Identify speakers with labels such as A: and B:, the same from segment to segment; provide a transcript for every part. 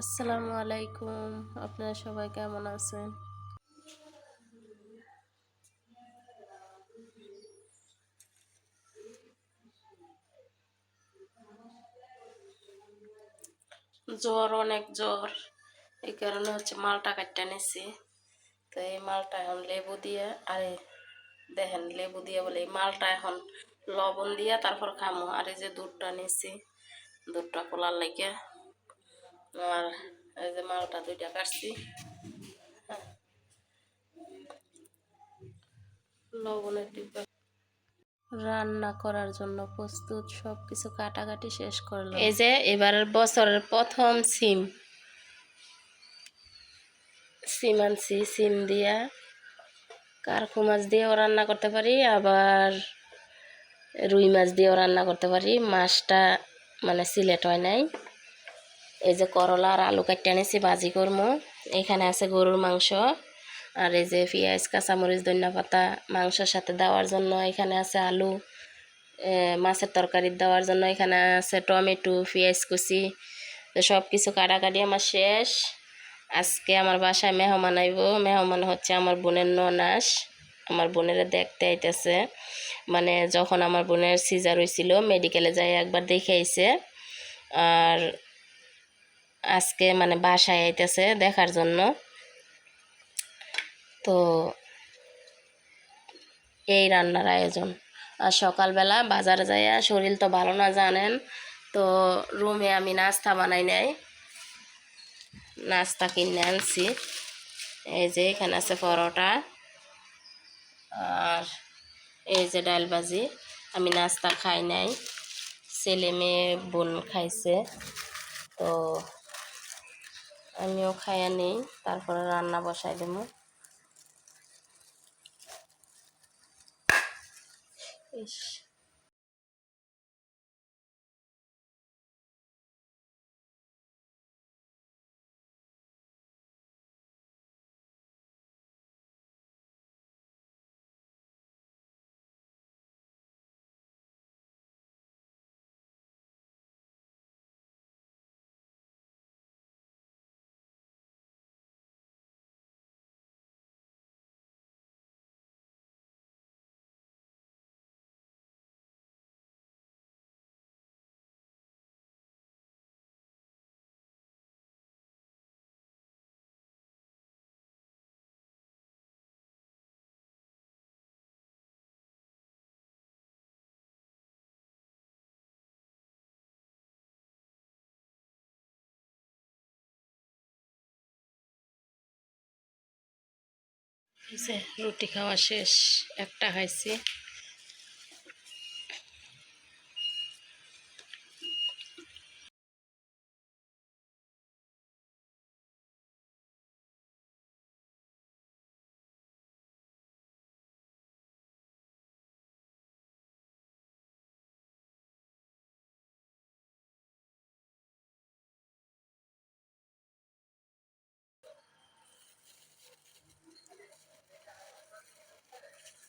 A: আসসালামু আলাইকুম। আপনারা সবাই কেমন আছেন? জ্বর, অনেক জ্বর। এই কারণে হচ্ছে মালটা কাটটা নিছি। তো এই মালটা এখন লেবু দিয়ে, আরে দেখেন লেবু দিয়ে বলে, এই মালটা এখন লবণ দিয়ে তারপর খামো। আর এই যে দুধটা নিছি, দুধটা পোলার লাগে। আর এই যে মালটা দুইটা কাটছি। লবণের ডিব্বা। রান্না করার জন্য প্রস্তুত সব কিছু কাটাকাটি শেষ করলাম। এই যে এবার বছরের প্রথম সিম। সিম আনছি সিম দিয়া কারকু মাছ দিয়েও রান্না করতে পারি আবার রুই মাছ দিয়েও রান্না করতে পারি। মাছটা মানে সিলেট হয় নাই। এই যে করলা আর আলু কাটতে আনেছি ভাজি করব এখানে আছে গরুর মাংস আর এই যে পেঁয়াজ, কাঁচামরিচ, ধনিয়া পাতা মাংসের সাথে দেওয়ার জন্য এখানে আছে আলু মাছের তরকারি দেওয়ার জন্য এখানে আছে টমেটো, পেঁয়াজ কুচি। তো সব কিছু কাটাকাটি আমার শেষ। আজকে আমার বাসায় মেহমান আইব। মেহমান হচ্ছে আমার বোনের ননাস। আমার বোনের দেখতে আইতেছে। মানে যখন আমার বোনের সিজার হয়েছিল মেডিকেলে যাই একবার দেখে আইছে। আর আজকে মানে বাসায় আইতেছে দেখার জন্য। তো এই রান্নার আয়োজন। আর সকালবেলা বাজারে যাইয়া শরীর তো ভালো না জানেন, তো রুমে আমি নাস্তা বানাই নাই। নাস্তা কিনে আনছি। এই যে এখানে আছে পরোটা। আর এই যে ডাল ভাজি, আমি নাস্তা খাই নাই। ছেলে মেয়ে বোন খাইছে। তো আমিও খাইয়া নেই তারপরে রান্না বসাই দেবো। ইস। রুটি খাওয়া শেষ একটা খাইছি।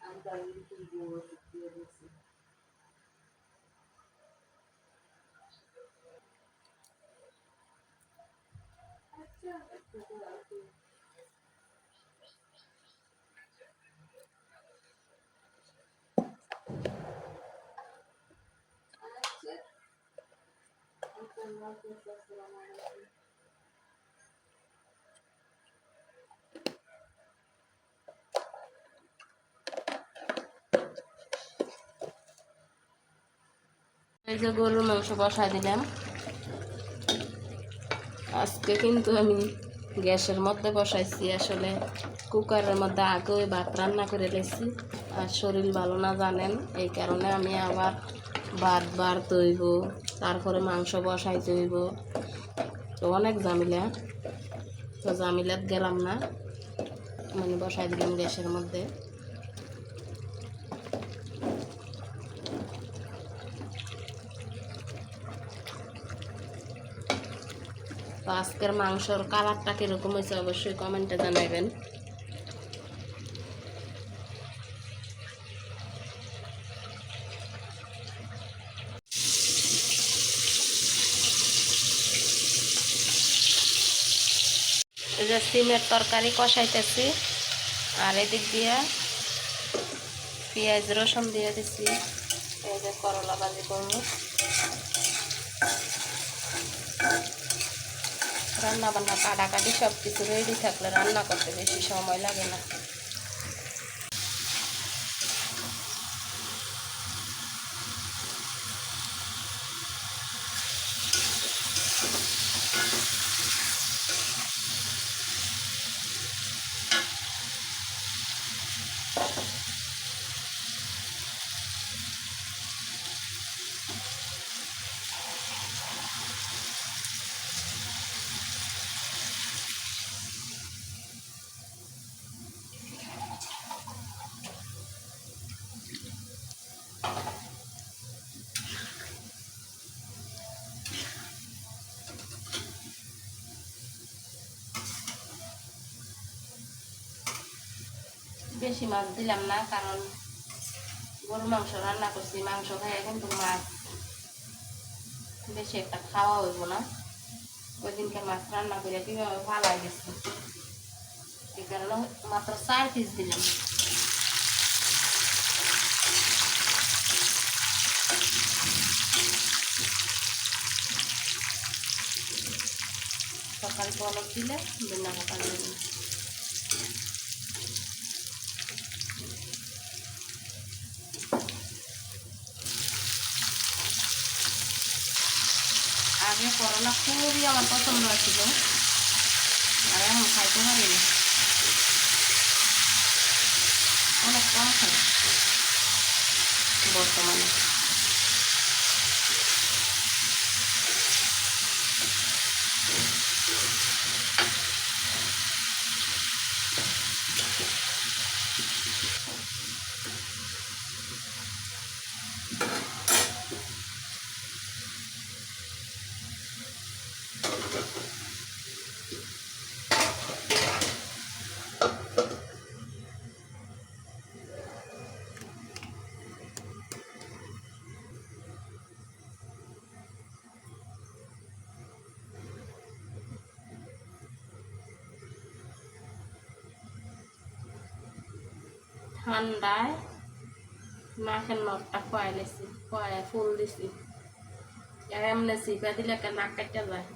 A: Ang
B: dahil kong buwas at piyagas. Acha, nagkukulang ko. Acha, ang.
A: এই যে গরুর মাংস বসাই দিলাম। আজকে কিন্তু আমি গ্যাসের মধ্যে বসাইছি, আসলে কুকারের মধ্যে আগে ওই ভাত রান্না করে রেখেছি আর শরীর ভালো না জানেন, এই কারণে আমি আবার ভাত বার তৈব তারপরে মাংস বসাই তৈব তো অনেক জামিলা তো জামিলাত গেলাম না। মানে বসাই দিলাম গ্যাসের মধ্যে। তো আজকের মাংসর কালারটা কীরকম হয়েছে অবশ্যই কমেন্টে জানাবেন। যে সিমের তরকারি কষাইতেছি, আর এদিক দিয়া পেঁয়াজ, রসুন দিয়ে দিচ্ছি এই যে করলা বাজি করব। রান্না বান্না কাটাকাটি সব কিছু রেডি থাকলে রান্না করতে বেশি সময় লাগে না। বেশি মাছ দিলাম না, কারণ গরু মাংস রান্না করছি, মাংস খাইয়ে কিন্তু মাছ বেশি একটা খাওয়া হইব না। ওই দিনকে মাছ রান্না করে কীভাবে ভালো গেছে? এই কারণে মাত্র চার পিস দিলাম। তরকারি পলক দিলে, বিনা তরকারি দিলাম আগে করলা খুবই আমার পছন্দ ছিল আর এখন খাইতে পারি না। অনেক কম খাই। বর্তমানে। ঠান্ডায় মাখের নটটা খোয়াই লেছি খোয়াই ফুল দিছি। এমনি চিপা দিলে নাক কাটতে যায়।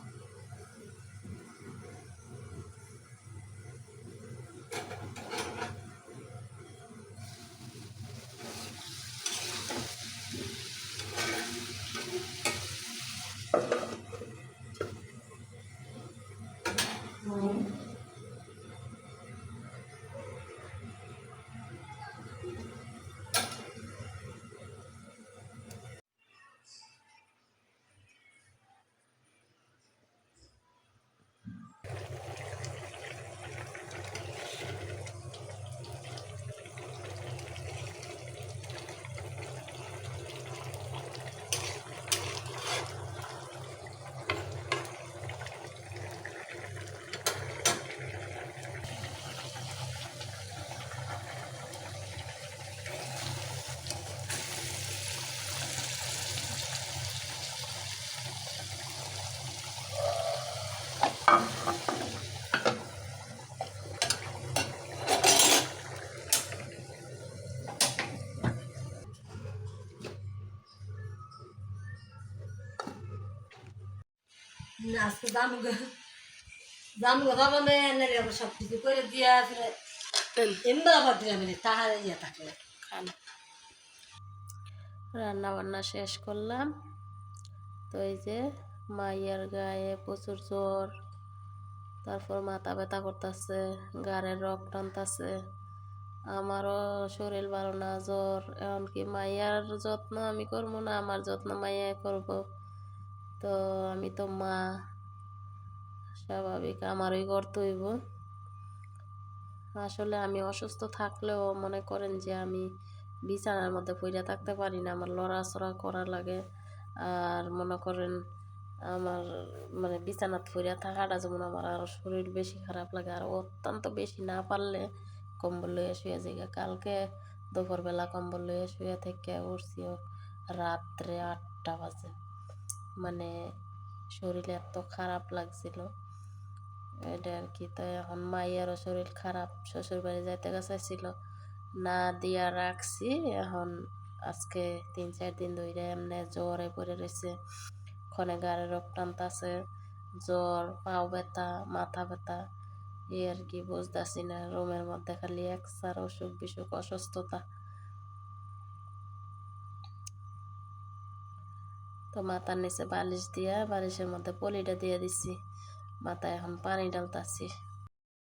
C: আজকে জামু জামু যাব না এনে সব কিছু করে দিয়া ফিরে এমনি আবার দিলাম তাহার ইয়ে থাকলে
A: খান। রান্না বান্না শেষ করলাম। তো এই যে মাইয়ার গায়ে প্রচুর জ্বর তারপর মাথা ব্যথা করতেছে গাড়ের রক টানতেছে আমারও শরীর ভালো না জ্বর। এমনকি মাইয়ার যত্ন আমি করব না আমার যত্ন মাইয়াই করব। তো আমি তো মা, স্বাভাবিক আমারই করতে হইব আসলে আমি অসুস্থ থাকলেও মনে করেন যে আমি বিছানার মধ্যে পইরা থাকতে পারি না, আমার লড়াচড়া করা লাগে। আর মনে করেন আমার মানে বিছানাত পইরা থাকাটা যেমন আমার আরও শরীর বেশি খারাপ লাগে, আর অত্যন্ত বেশি না পারলে কম্বল লইয়া শুয়ে যাই কালকে দুপুরবেলা কম্বল লইয়া শুয়ে থেকে উঠছি রাত্রে আটটা বাজে। মানে শরীর এত খারাপ লাগছিল। এটা আর কি, তো এখন মাইয়ারও শরীর খারাপ শ্বশুর বাড়ি যাইতে গেছিল না দিয়া রাখছি, এখন আজকে তিন চার দিন ধরে এমনি জ্বরে পড়ে রয়েছে ক্ষণে গাড়ি রোগ টানতাছে জ্বর, পাও ব্যথা, মাথা ব্যথা, এই আর কি বুঝতেছি না। রুমের মধ্যে খালি একসার অসুখ বিসুখ অসুস্থতা। তো মাথার নিচে বালিশ দিয়া বালিশের মধ্যে পলিটা দিয়ে দিছি। মাথায় এখন পানি ডালতাছি